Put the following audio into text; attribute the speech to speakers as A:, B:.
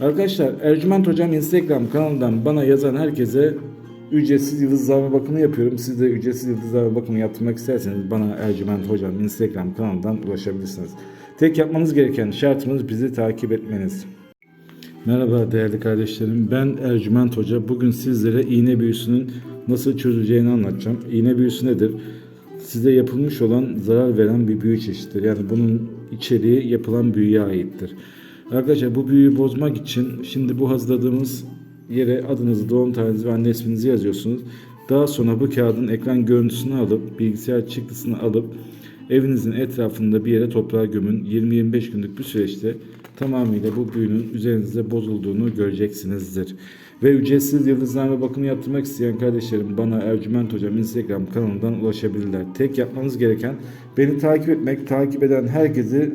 A: Arkadaşlar Ercüment Hocam Instagram kanalından bana yazan herkese ücretsiz yıldızlama bakımı yapıyorum. Siz de ücretsiz yıldızlama bakımı yaptırmak isterseniz bana Ercüment Hocam Instagram kanalından ulaşabilirsiniz. Tek yapmanız gereken şartımız bizi takip etmeniz. Merhaba değerli kardeşlerim. Ben Ercüment Hoca. Bugün sizlere iğne büyüsünün nasıl çözüleceğini anlatacağım. İğne büyüsü nedir? Size yapılmış olan zarar veren bir büyü çeşididir. Yani bunun içeriği yapılan büyüye aittir. Arkadaşlar bu büyüyü bozmak için şimdi bu hazırladığımız yere adınızı, doğum tarihinizi ve anne isminizi yazıyorsunuz. Daha sonra bu kağıdın ekran görüntüsünü alıp bilgisayar çıktısını alıp evinizin etrafında bir yere toprağa gömün. 20-25 günlük bir süreçte tamamıyla bu büyünün üzerinizde bozulduğunu göreceksinizdir. Ve ücretsiz yıldızlama bakımı yaptırmak isteyen kardeşlerim bana Ercüment Hocam Instagram kanalından ulaşabilirler. Tek yapmanız gereken beni takip etmek, takip eden herkesi